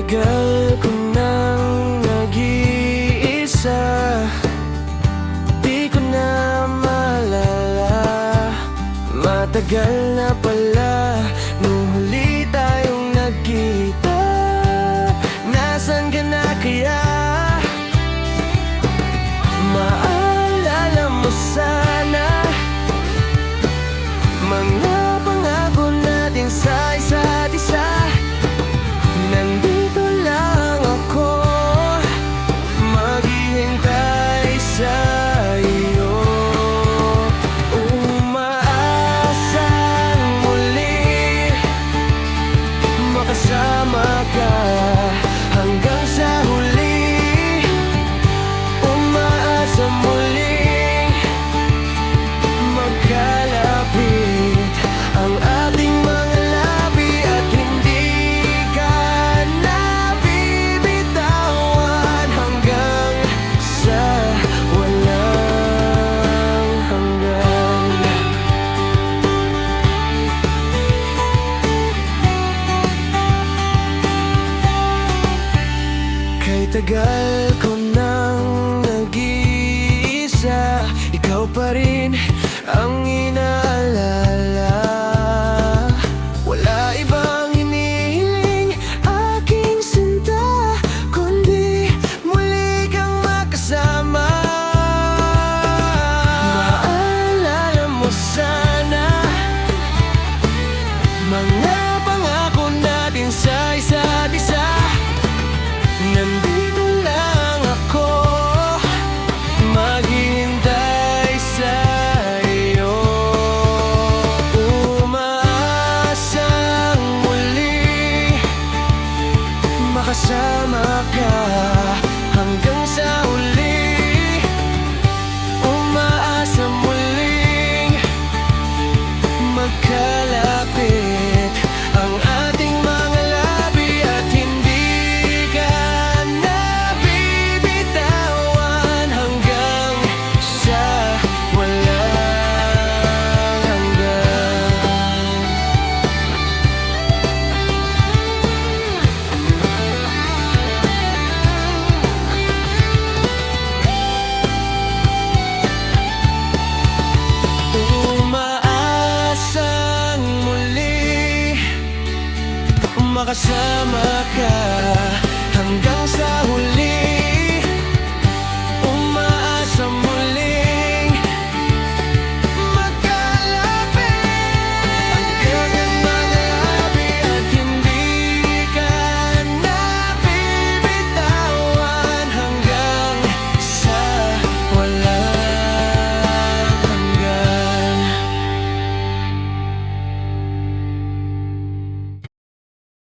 Tagal ko nang nag-iisa. Di ko na malala Matagal na pa tagal ko nang nag-iisa Ikaw pa rin ang ina kasama ka hanggang sa uli. kasama ka